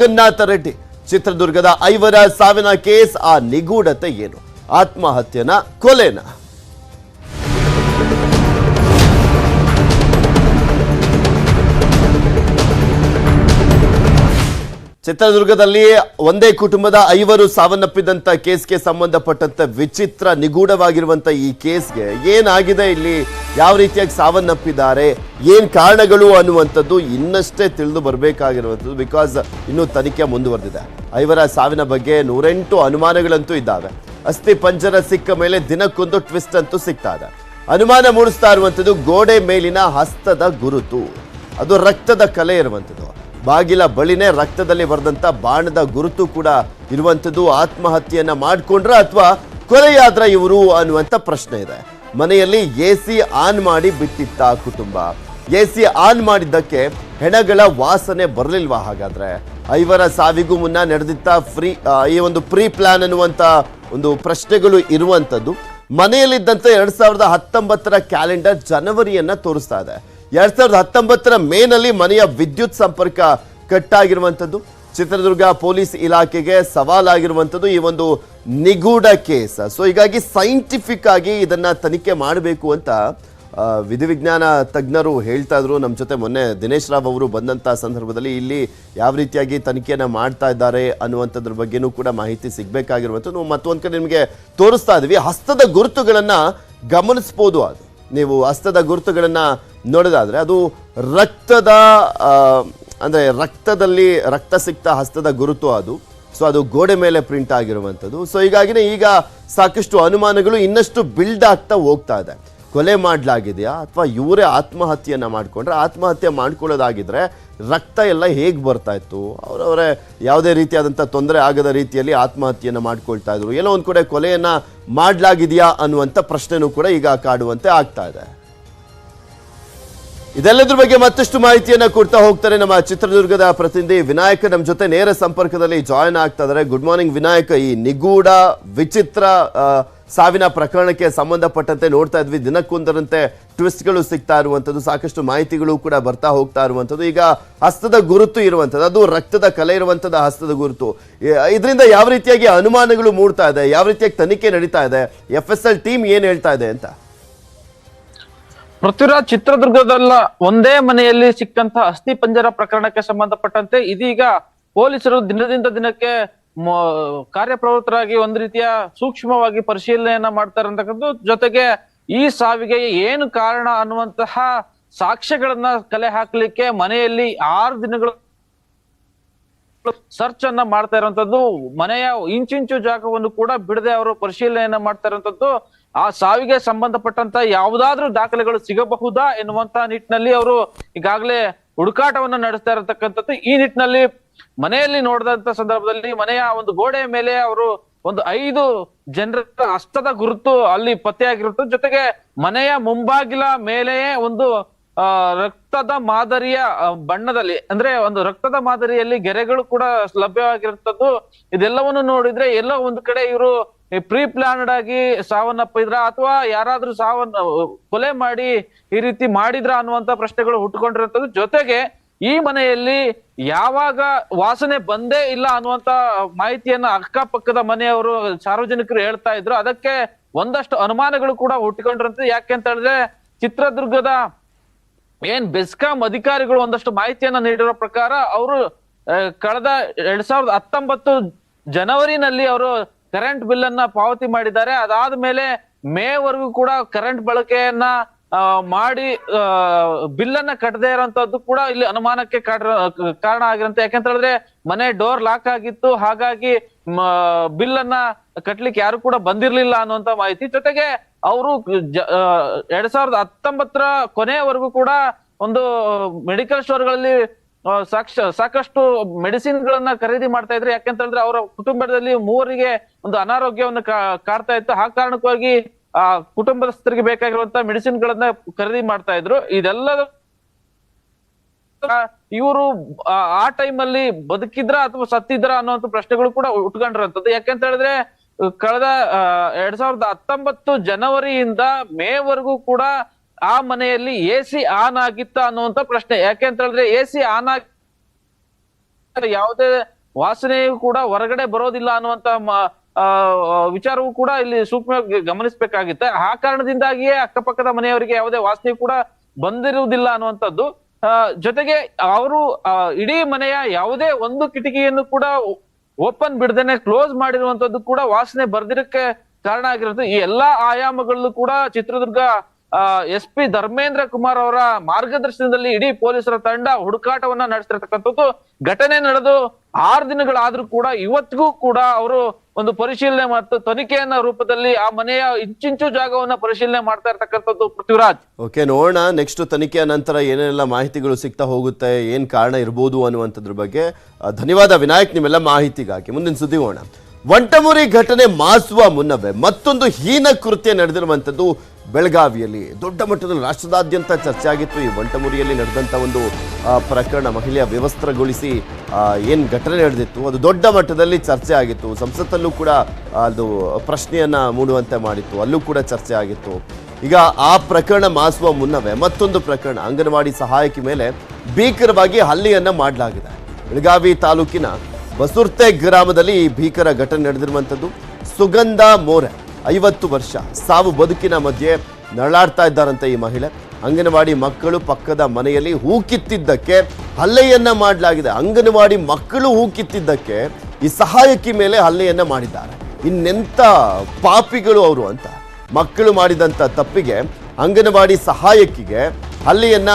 ಜಗನ್ನಾಥ ರೆಡ್ಡಿ. ಚಿತ್ರದುರ್ಗದ ಐವರ ಸಾವಿನ ಕೇಸ್ ಆ ನಿಗೂಢತೆ ಏನು? ಆತ್ಮಹತ್ಯನ ಕೊಲೆನ? ಚಿತ್ರದುರ್ಗದಲ್ಲಿ ಒಂದೇ ಕುಟುಂಬದ ಐವರು ಸಾವನ್ನಪ್ಪಿದಂತ ಕೇಸ್ಗೆ ಸಂಬಂಧಪಟ್ಟಂತ ವಿಚಿತ್ರ ನಿಗೂಢವಾಗಿರುವಂತ ಈ ಕೇಸ್ಗೆ ಏನಾಗಿದೆ ಇಲ್ಲಿ? ಯಾವ ರೀತಿಯಾಗಿ ಸಾವನ್ನಪ್ಪಿದ್ದಾರೆ? ಏನ್ ಕಾರಣಗಳು ಅನ್ನುವಂಥದ್ದು ಇನ್ನಷ್ಟೇ ತಿಳಿದು ಬರಬೇಕಾಗಿರುವಂಥದ್ದು ಬಿಕಾಸ್ ಇನ್ನೂ ತನಿಖೆ ಮುಂದುವರೆದಿದೆ. ಐವರ ಸಾವಿನ ಬಗ್ಗೆ ನೂರೆಂಟು ಅನುಮಾನಗಳಂತೂ ಇದ್ದಾವೆ. ಅಸ್ಥಿ ಪಂಜರ ಸಿಕ್ಕ ಮೇಲೆ ದಿನಕ್ಕೊಂದು ಟ್ವಿಸ್ಟ್ ಅಂತೂ ಸಿಗ್ತಾ ಇದೆ. ಅನುಮಾನ ಮೂಡಿಸ್ತಾ ಇರುವಂಥದ್ದು ಗೋಡೆ ಮೇಲಿನ ಹಸ್ತದ ಗುರುತು. ಅದು ರಕ್ತದ ಕಲೆ ಇರುವಂಥದ್ದು. ಬಾಗಿಲ ಬಳಿನೇ ರಕ್ತದಲ್ಲಿ ಬರೆದಂಥ ಬಾಣದ ಗುರುತು ಕೂಡ ಇರುವಂಥದ್ದು. ಆತ್ಮಹತ್ಯೆಯನ್ನ ಮಾಡಿಕೊಂಡ್ರೆ ಅಥವಾ ಕೊಲೆಯಾದ್ರ ಇವರು ಅನ್ನುವಂಥ ಪ್ರಶ್ನೆ ಇದೆ. ಮನೆಯಲ್ಲಿ ಎ ಸಿ ಆನ್ ಮಾಡಿ ಬಿಟ್ಟಿತ್ತ ಕುಟುಂಬ. ಎ ಸಿ ಆನ್ ಮಾಡಿದ್ದಕ್ಕೆ ಹೆಣಗಳ ವಾಸನೆ ಬರಲಿಲ್ವಾ ಹಾಗಾದ್ರೆ? ಐವರ ಸಾವಿಗೂ ಮುನ್ನ ನಡೆದಿತ್ತ ಫ್ರೀ ಈ ಒಂದು ಪ್ರೀ ಪ್ಲಾನ್ ಅನ್ನುವಂಥ ಒಂದು ಪ್ರಶ್ನೆಗಳು ಇರುವಂಥದ್ದು. ಮನೆಯಲ್ಲಿದ್ದಂಥ ಎರಡು ಸಾವಿರದ ಹತ್ತೊಂಬತ್ತರ ಕ್ಯಾಲೆಂಡರ್ ಜನವರಿಯನ್ನು ತೋರಿಸ್ತಾ ಇದೆ. ಎರಡ್ ಸಾವಿರದ ಹತ್ತೊಂಬತ್ತರ ಮೇನಲ್ಲಿ ಮನೆಯ ವಿದ್ಯುತ್ ಸಂಪರ್ಕ ಕಟ್ ಆಗಿರುವಂಥದ್ದು ಚಿತ್ರದುರ್ಗ ಪೊಲೀಸ್ ಇಲಾಖೆಗೆ ಸವಾಲಾಗಿರುವಂಥದ್ದು ಈ ಒಂದು ನಿಗೂಢ ಕೇಸ್. ಸೊ ಹೀಗಾಗಿ ಸೈಂಟಿಫಿಕ್ ಆಗಿ ಇದನ್ನ ತನಿಖೆ ಮಾಡಬೇಕು ಅಂತ ವಿಧಿವಿಜ್ಞಾನ ತಜ್ಞರು ಹೇಳ್ತಾ ಇದ್ರು. ನಮ್ಮ ಜೊತೆ ಮೊನ್ನೆ ದಿನೇಶ್ ರಾವ್ ಅವರು ಬಂದಂತ ಸಂದರ್ಭದಲ್ಲಿ ಇಲ್ಲಿ ಯಾವ ರೀತಿಯಾಗಿ ತನಿಖೆಯನ್ನ ಮಾಡ್ತಾ ಇದ್ದಾರೆ ಅನ್ನುವಂಥದ್ರ ಬಗ್ಗೆನೂ ಕೂಡ ಮಾಹಿತಿ ಸಿಗ್ಬೇಕಾಗಿರುವಂಥದ್ದು ಮತ್ತೊಂದ್ ಕಡೆ ನಿಮಗೆ ತೋರಿಸ್ತಾ ಇದ್ವಿ, ಹಸ್ತದ ಗುರುತುಗಳನ್ನ ಗಮನಿಸ್ಬೋದು ಅದು. ನೀವು ಹಸ್ತದ ಗುರುತುಗಳನ್ನು ನೋಡೋದಾದರೆ ಅದು ರಕ್ತದ ಅಂದರೆ ರಕ್ತದಲ್ಲಿ ರಕ್ತ ಸಿಕ್ತ ಹಸ್ತದ ಗುರುತು ಅದು. ಸೊ ಅದು ಗೋಡೆ ಮೇಲೆ ಪ್ರಿಂಟ್ ಆಗಿರುವಂಥದ್ದು. ಸೊ ಹೀಗಾಗಿನೇ ಈಗ ಸಾಕಷ್ಟು ಅನುಮಾನಗಳು ಇನ್ನಷ್ಟು ಬಿಲ್ಡ್ ಆಗ್ತಾ ಹೋಗ್ತಾ ಇದೆ. ಕೊಲೆ ಮಾಡಲಾಗಿದೆಯಾ? ಅಥವಾ ಇವರೇ ಆತ್ಮಹತ್ಯೆಯನ್ನು ಮಾಡಿಕೊಂಡ್ರೆ ಆತ್ಮಹತ್ಯೆ ಮಾಡ್ಕೊಳ್ಳೋದಾಗಿದ್ರೆ ರಕ್ತ ಎಲ್ಲ ಹೇಗೆ ಬರ್ತಾ ಇತ್ತು? ಅವರವರೇ ಯಾವುದೇ ರೀತಿಯಾದಂಥ ತೊಂದರೆ ಆಗದ ರೀತಿಯಲ್ಲಿ ಆತ್ಮಹತ್ಯೆಯನ್ನು ಮಾಡ್ಕೊಳ್ತಾ ಇದ್ರು. ಏನೋ ಒಂದು ಕಡೆ ಕೊಲೆಯನ್ನ ಮಾಡಲಾಗಿದೆಯಾ ಅನ್ನುವಂಥ ಪ್ರಶ್ನೆನೂ ಕೂಡ ಈಗ ಕಾಡುವಂತೆ ಆಗ್ತಾ ಇದೆ. ಇದೆಲ್ಲದ್ರ ಬಗ್ಗೆ ಮತ್ತಷ್ಟು ಮಾಹಿತಿಯನ್ನ ಕೊಡ್ತಾ ಹೋಗ್ತಾರೆ ನಮ್ಮ ಚಿತ್ರದುರ್ಗದ ಪ್ರತಿನಿಧಿ ವಿನಾಯಕ. ನಮ್ಮ ಜೊತೆ ನೇರ ಸಂಪರ್ಕದಲ್ಲಿ ಜಾಯಿನ್ ಆಗ್ತಾ ಇದ್ದಾರೆ. Good morning Vinayaka. ಈ ನಿಗೂಢ, ವಿಚಿತ್ರ ಸಾವಿನ ಪ್ರಕರಣಕ್ಕೆ ಸಂಬಂಧಪಟ್ಟಂತೆ ನೋಡ್ತಾ ಇದ್ವಿ. ದಿನಕ್ಕೊಂದರಂತೆ ಟ್ವಿಸ್ಟ್ಗಳು ಸಿಗ್ತಾ ಇರುವಂಥದ್ದು, ಸಾಕಷ್ಟು ಮಾಹಿತಿಗಳು ಕೂಡ ಬರ್ತಾ ಹೋಗ್ತಾ ಇರುವಂಥದ್ದು. ಈಗ ಹಸ್ತದ ಗುರುತು ಇರುವಂಥದ್ದು, ಅದು ರಕ್ತದ ಕಲೆ ಇರುವಂಥದ್ದು ಹಸ್ತದ ಗುರುತು. ಇದರಿಂದ ಯಾವ ರೀತಿಯಾಗಿ ಅನುಮಾನಗಳು ಮೂಡ್ತಾ ಇದೆ, ಯಾವ ರೀತಿಯಾಗಿ ತನಿಖೆ ನಡೀತಾ ಇದೆ ಎಫ್ ಟೀಮ್ ಏನು ಹೇಳ್ತಾ ಇದೆ ಅಂತ? ಪೃಥ್ವಿರಾಜ್ ಚಿತ್ರದುರ್ಗದಲ್ಲ ಒಂದೇ ಮನೆಯಲ್ಲಿ ಸಿಕ್ಕಂತ ಅಸ್ಥಿ ಪಂಜರ ಪ್ರಕರಣಕ್ಕೆ ಸಂಬಂಧಪಟ್ಟಂತೆ ಇದೀಗ ಪೊಲೀಸರು ದಿನದಿಂದ ದಿನಕ್ಕೆ ಕಾರ್ಯಪ್ರವೃತ್ತರಾಗಿ ಒಂದ್ ರೀತಿಯ ಸೂಕ್ಷ್ಮವಾಗಿ ಪರಿಶೀಲನೆಯನ್ನ ಮಾಡ್ತಾರೆ ಅಂತಕ್ಕಂಥದ್ದು. ಜೊತೆಗೆ ಈ ಸಾವಿಗೆ ಏನು ಕಾರಣ ಅನ್ನುವಂತಹ ಸಾಕ್ಷ್ಯಗಳನ್ನ ಕಲೆ ಹಾಕ್ಲಿಕ್ಕೆ ಮನೆಯಲ್ಲಿ ಆರು ದಿನಗಳು ಸರ್ಚ್ ಅನ್ನ ಮಾಡ್ತಾ ಇರುವಂತದ್ದು. ಮನೆಯ ಇಂಚಿಂಚು ಜಾಗವನ್ನು ಕೂಡ ಬಿಡದೆ ಅವರು ಪರಿಶೀಲನೆಯನ್ನ ಮಾಡ್ತಾ ಇರುವಂತದ್ದು. ಆ ಸಾವಿಗೆ ಸಂಬಂಧಪಟ್ಟಂತ ಯಾವುದಾದ್ರೂ ದಾಖಲೆಗಳು ಸಿಗಬಹುದಾ ಎನ್ನುವಂತ ನಿಟ್ಟಿನಲ್ಲಿ ಅವರು ಈಗಾಗಲೇ ಹುಡುಕಾಟವನ್ನು ನಡೆಸ್ತಾ ಇರತಕ್ಕಂಥದ್ದು. ಈ ನಿಟ್ಟಿನಲ್ಲಿ ಮನೆಯಲ್ಲಿ ನೋಡಿದಂತ ಸಂದರ್ಭದಲ್ಲಿ ಮನೆಯ ಒಂದು ಗೋಡೆಯ ಮೇಲೆ ಅವರು ಒಂದು ಐದು ಜನರ ಹಸ್ತದ ಗುರುತು ಅಲ್ಲಿ ಪತ್ತೆಯಾಗಿರುತ್ತೆ ಜೊತೆಗೆ ಮನೆಯ ಮುಂಬಾಗಿಲ ಮೇಲೆಯೇ ಒಂದು ರಕ್ತದ ಮಾದರಿಯ ಬಣ್ಣದಲ್ಲಿ, ಅಂದ್ರೆ ಒಂದು ರಕ್ತದ ಮಾದರಿಯಲ್ಲಿ ಗೆರೆಗಳು ಕೂಡ ಲಭ್ಯವಾಗಿರುತ್ತದ್ದು. ಇದೆಲ್ಲವನ್ನು ನೋಡಿದ್ರೆ ಎಲ್ಲೋ ಒಂದು ಕಡೆ ಇವರು ಪ್ರೀ ಪ್ಲಾನ್ಡ್ ಆಗಿ ಸಾವನ್ನಪ್ಪಿದ್ರ ಅಥವಾ ಯಾರಾದ್ರೂ ಸಾವನ್ನ ಕೊಲೆ ಮಾಡಿ ಈ ರೀತಿ ಮಾಡಿದ್ರ ಅನ್ನುವಂತ ಪ್ರಶ್ನೆಗಳು ಹುಟ್ಟುಕೊಂಡಿರುತ್ತದೆ ಜೊತೆಗೆ ಈ ಮನೆಯಲ್ಲಿ ಯಾವಾಗ ವಾಸನೆ ಬಂದೇ ಇಲ್ಲ ಅನ್ನುವಂತ ಮಾಹಿತಿಯನ್ನ ಅಕ್ಕಪಕ್ಕದ ಮನೆಯವರು ಸಾರ್ವಜನಿಕರು ಹೇಳ್ತಾ ಇದ್ರು. ಅದಕ್ಕೆ ಒಂದಷ್ಟು ಅನುಮಾನಗಳು ಕೂಡ ಹುಟ್ಟಿಕೊಂಡಿರುತ್ತೆ ಯಾಕೆ ಅಂತ ಹೇಳಿದ್ರೆ ಚಿತ್ರದುರ್ಗದ ಏನ್ ಬೆಸ್ಕಾಂ ಅಧಿಕಾರಿಗಳು ಒಂದಷ್ಟು ಮಾಹಿತಿಯನ್ನ ನೀಡಿರೋ ಪ್ರಕಾರ ಅವರು ಕಳೆದ ಎರಡ್ ಸಾವಿರದ ಹತ್ತೊಂಬತ್ತು ಜನವರಿನಲ್ಲಿ ಅವರು ಕರೆಂಟ್ ಬಿಲ್ ಅನ್ನ ಪಾವತಿ ಮಾಡಿದ್ದಾರೆ. ಮೇ ವರೆಗೂ ಕೂಡ ಕರೆಂಟ್ ಬಳಕೆಯನ್ನ ಮಾಡಿ ಬಿಲ್ ಅನ್ನ ಕಟ್ಟದೇ ಇರೋಂಥದ್ದು ಕೂಡ ಇಲ್ಲಿ ಅನುಮಾನಕ್ಕೆ ಕಾರಣ ಆಗಿರಂತೆ ಯಾಕಂತ ಹೇಳಿದ್ರೆ ಮನೆ ಡೋರ್ ಲಾಕ್ ಆಗಿತ್ತು. ಹಾಗಾಗಿ ಬಿಲ್ ಅನ್ನ ಕಟ್ಲಿಕ್ಕೆ ಯಾರು ಕೂಡ ಬಂದಿರ್ಲಿಲ್ಲ ಅನ್ನುವಂತ ಮಾಹಿತಿ. ಜೊತೆಗೆ ಅವರು ಎರಡ್ ಸಾವಿರದ ಹತ್ತೊಂಬತ್ತರ ಕೊನೆಯವರೆಗೂ ಕೂಡ ಒಂದು ಮೆಡಿಕಲ್ ಸ್ಟೋರ್ಗಳಲ್ಲಿ ಸಾಕ್ಷ, ಸಾಕಷ್ಟು ಮೆಡಿಸಿನ್ ಗಳನ್ನ ಖರೀದಿ ಮಾಡ್ತಾ ಇದ್ರು ಯಾಕಂತ ಹೇಳಿದ್ರೆ ಅವರ ಕುಟುಂಬದಲ್ಲಿ ಮೂವರಿಗೆ ಒಂದು ಅನಾರೋಗ್ಯವನ್ನು ಕಾಡ್ತಾ ಇತ್ತು. ಆ ಕಾರಣಕ್ಕಾಗಿ, ಆ, ಕುಟುಂಬಸ್ಥರಿಗೆ ಬೇಕಾಗಿರುವಂತ ಮೆಡಿಸಿನ್ ಗಳನ್ನ ಖರೀದಿ ಮಾಡ್ತಾ ಇದ್ರು. ಇದೆಲ್ಲದ ಇವರು, ಆ ಟೈಮ್ ಅಲ್ಲಿ ಬದುಕಿದ್ರ ಅಥವಾ ಸತ್ತಿದ್ರ ಅನ್ನುವಂತ ಪ್ರಶ್ನೆಗಳು ಕೂಡ ಉಟ್ಕೊಂಡಿರುವಂತದ್ದು ಯಾಕೆಂತ ಹೇಳಿದ್ರೆ, ಕಳೆದ ಎರಡ್ ಸಾವಿರದ ಹತ್ತೊಂಬತ್ತು ಜನವರಿಯಿಂದ ಮೇವರೆಗೂ ಕೂಡ ಆ ಮನೆಯಲ್ಲಿ ಎ ಸಿ ಆನ್ ಆಗಿತ್ತ ಅನ್ನುವಂತ ಪ್ರಶ್ನೆ. ಯಾಕೆ ಅಂತ ಹೇಳಿದ್ರೆ ಎ ಸಿ ಆನ್ ಆಗಿ ಯಾವುದೇ ವಾಸನೆಯೂ ಕೂಡ ಹೊರಗಡೆ ಬರೋದಿಲ್ಲ ಅನ್ನುವಂತ ವಿಚಾರವೂ ಕೂಡ ಇಲ್ಲಿ ಸೂಕ್ಷ್ಮವಾಗಿ ಗಮನಿಸಬೇಕಾಗಿತ್ತೆ. ಆ ಕಾರಣದಿಂದಾಗಿಯೇ ಅಕ್ಕಪಕ್ಕದ ಮನೆಯವರಿಗೆ ಯಾವುದೇ ವಾಸನೆ ಕೂಡ ಬಂದಿರುವುದಿಲ್ಲ ಅನ್ನುವಂಥದ್ದು. ಜೊತೆಗೆ ಅವರು ಇಡೀ ಮನೆಯ ಯಾವುದೇ ಒಂದು ಕಿಟಕಿಯನ್ನು ಕೂಡ ಓಪನ್ ಬಿಡದೇನೆ ಕ್ಲೋಸ್ ಮಾಡಿರುವಂತದ್ದು ಕೂಡ ವಾಸನೆ ಬರ್ದಿರಕ್ಕೆ ಕಾರಣ ಆಗಿರುತ್ತೆ ಈ ಎಲ್ಲಾ ಆಯಾಮಗಳಲ್ಲೂ ಕೂಡ ಚಿತ್ರದುರ್ಗ ಎಸ್ ಪಿ ಧರ್ಮೇಂದ್ರ ಕುಮಾರ್ ಅವರ ಮಾರ್ಗದರ್ಶನದಲ್ಲಿ ಇಡೀ ಪೊಲೀಸರ ತಂಡ ಹುಡುಕಾಟವನ್ನ ನಡೆಸ್ತಿರ್ತಕ್ಕಂಥದ್ದು. ಘಟನೆ ನಡೆದು ಆರು ದಿನಗಳಾದ್ರೂ ಕೂಡ ಇವತ್ತಿಗೂ ಕೂಡ ಅವರು ಒಂದು ಪರಿಶೀಲನೆ ಮತ್ತು ತನಿಖೆಯನ್ನ ರೂಪದಲ್ಲಿ ಆ ಮನೆಯ ಇಂಚಿಂಚು ಜಾಗವನ್ನ ಪರಿಶೀಲನೆ ಮಾಡ್ತಾ ಇರ್ತಕ್ಕಂಥದ್ದು ಪೃಥ್ವಿರಾಜ್. ಓಕೆ, ನೋಡೋಣ. ನೆಕ್ಸ್ಟ್ ತನಿಖೆಯ ನಂತರ ಏನೆಲ್ಲ ಮಾಹಿತಿಗಳು ಸಿಗ್ತಾ ಹೋಗುತ್ತೆ, ಏನ್ ಕಾರಣ ಇರ್ಬೋದು ಅನ್ನುವಂಥದ್ರ ಬಗ್ಗೆ. ಧನ್ಯವಾದ ವಿನಾಯಕ್, ನಿಮ್ಮೆಲ್ಲ ಮಾಹಿತಿಗಾಗಿ. ಮುಂದಿನ ಸುದ್ದಿ ಹೋಗೋಣ ಒಂಟಮುರಿ ಘಟನೆ ಮಾಸುವ ಮುನ್ನವೇ ಮತ್ತೊಂದು ಹೀನ ಕೃತ್ಯ ನಡೆದಿರುವಂಥದ್ದು ಬೆಳಗಾವಿಯಲ್ಲಿ. ದೊಡ್ಡ ಮಟ್ಟದಲ್ಲಿ ರಾಷ್ಟ್ರದಾದ್ಯಂತ ಚರ್ಚೆ ಆಗಿತ್ತು ಈ ವಂಟಮುರಿಯಲ್ಲಿ ನಡೆದಂಥ ಒಂದು ಪ್ರಕರಣ ಮಹಿಳೆಯ ವ್ಯವಸ್ಥೆಗೊಳಿಸಿ ಏನ್ ಘಟನೆ ನಡೆದಿತ್ತು, ಅದು ದೊಡ್ಡ ಮಟ್ಟದಲ್ಲಿ ಚರ್ಚೆ ಆಗಿತ್ತು ಸಂಸತ್ತಲ್ಲೂ ಕೂಡ ಅದು ಪ್ರಶ್ನೆಯನ್ನು ಮೂಡುವಂತೆ ಮಾಡಿತ್ತು. ಅಲ್ಲೂ ಕೂಡ ಚರ್ಚೆ ಆಗಿತ್ತು ಈಗ ಆ ಪ್ರಕರಣ ಮಾಸುವ ಮುನ್ನವೇ ಮತ್ತೊಂದು ಪ್ರಕರಣ ಅಂಗನವಾಡಿ ಸಹಾಯಕಿ ಮೇಲೆ ಭೀಕರವಾಗಿ ಹಲ್ಲೆಯನ್ನ ಮಾಡಲಾಗಿದೆ. ಬೆಳಗಾವಿ ತಾಲೂಕಿನ ಬಸುರ್ತೆ ಗ್ರಾಮದಲ್ಲಿ ಭೀಕರ ಘಟನೆ ನಡೆದಿರುವಂಥದ್ದು. ಸುಗಂಧ ಮೋರೆ, ಐವತ್ತು ವರ್ಷ ಸಾವು ಬದುಕಿನ ಮಧ್ಯೆ ನರಳಾಡ್ತಾ ಇದ್ದಾರಂತೆ ಈ ಮಹಿಳೆ. ಅಂಗನವಾಡಿ ಮಕ್ಕಳು ಪಕ್ಕದ ಮನೆಯಲ್ಲಿ ಹೂ ಕಿತ್ತಿದ್ದಕ್ಕೆ ಹಲ್ಲೆಯನ್ನ ಮಾಡಲಾಗಿದೆ. ಅಂಗನವಾಡಿ ಮಕ್ಕಳು ಹೂ ಕಿತ್ತಿದ್ದಕ್ಕೆ ಈ ಸಹಾಯಕಿ ಮೇಲೆ ಹಲ್ಲೆಯನ್ನ ಮಾಡಿದ್ದಾರೆ. ಇನ್ನೆಂಥ ಪಾಪಿಗಳು ಅವರು ಅಂತ. ಮಕ್ಕಳು ಮಾಡಿದಂಥ ತಪ್ಪಿಗೆ ಅಂಗನವಾಡಿ ಸಹಾಯಕಿಗೆ ಹಲ್ಲೆಯನ್ನ